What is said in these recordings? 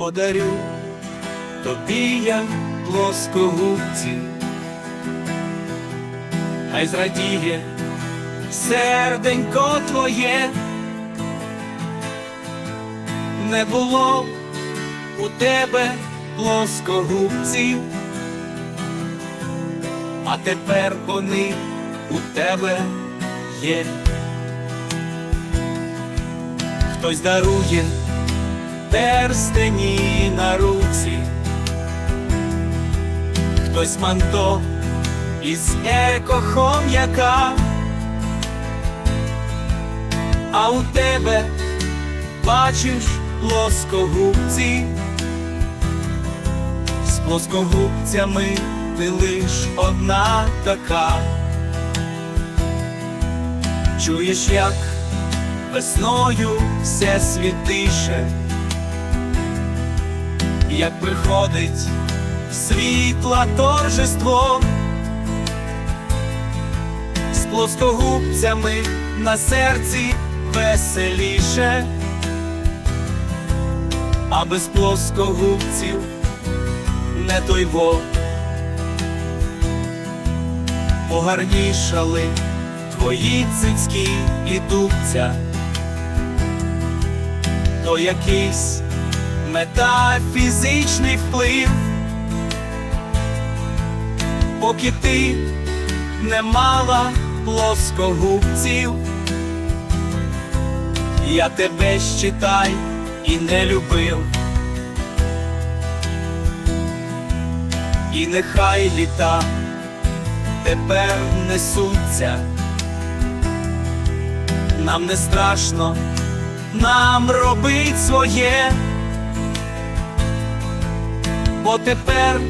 подарю тобі я плоскогубці, хай зрадіє серденько твоє, не було у тебе плоскогубців, а тепер вони у тебе є. Хтось дарує перстені на руці, хтось манто із екохом'яка, а у тебе бачиш плоскогубці, з плоскогубцями ти лиш одна така. Чуєш, як весною все світише, як приходить світла торжество, з плоскогубцями на серці веселіше, а без плоскогубців не той во. Погарнішали твої цицькі і дубця, то якийсь метафізичний вплив, поки ти не мала плоскогубців, я тебе щитай і не любив. І нехай літа тепер несуться, нам не страшно, нам робить своє, бо тепер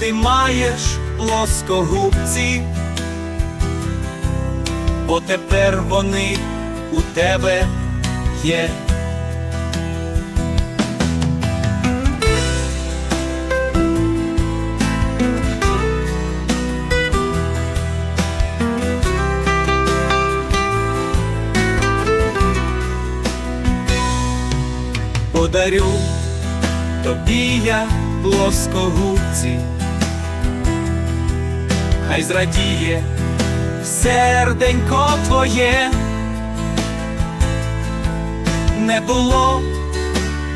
ти маєш плоскогубці, бо тепер вони у тебе є. подарю тобі я плоскогубці, хай зрадіє серденько твоє, не було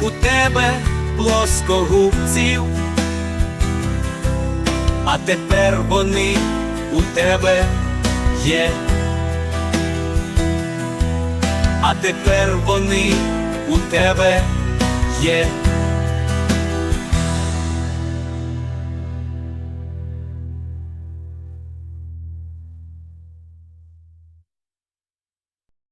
у тебе плоскогубців, а тепер вони у тебе є. А тепер вони у тебе є.